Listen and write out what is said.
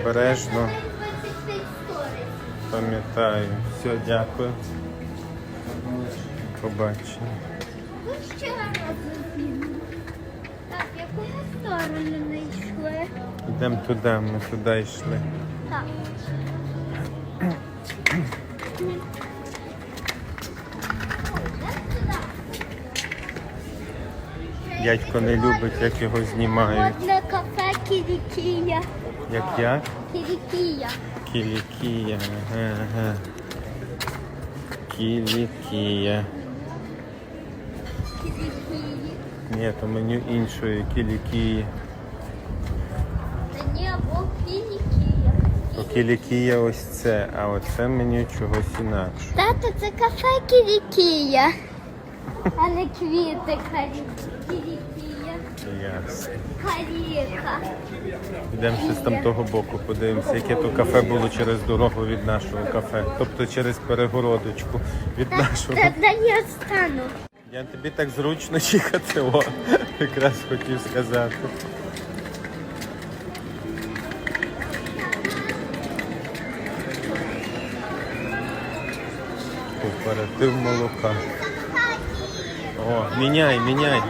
Обережно. пам'ятаю 25 сторисів? Пам'ятаю. Все, дякую. Раз. Так, яку ми сторону не йшли? Йдемо туди, ми туди йшли. Так. Дядько не любить, як його знімають. Одне кафе Кілікія. Як як? Кілікія. Кілікія. Ага. Кілікія. Кілікії. Ні, то меню іншої кілікії. Та ні, або Кілікія. То кілікія ось це, а оце меню чогось інакше. Тато, це кафе Кілікія. А не квіти. Ясно. Каріка. Йдемо ще з там того боку, подивимося, яке то кафе було через дорогу від нашого кафе. Тобто через перегородочку від нашого. Та де я стану? Я тобі так зручно їхати, о, якраз хотів сказати. Кооператив молока. О, міняй, міняй.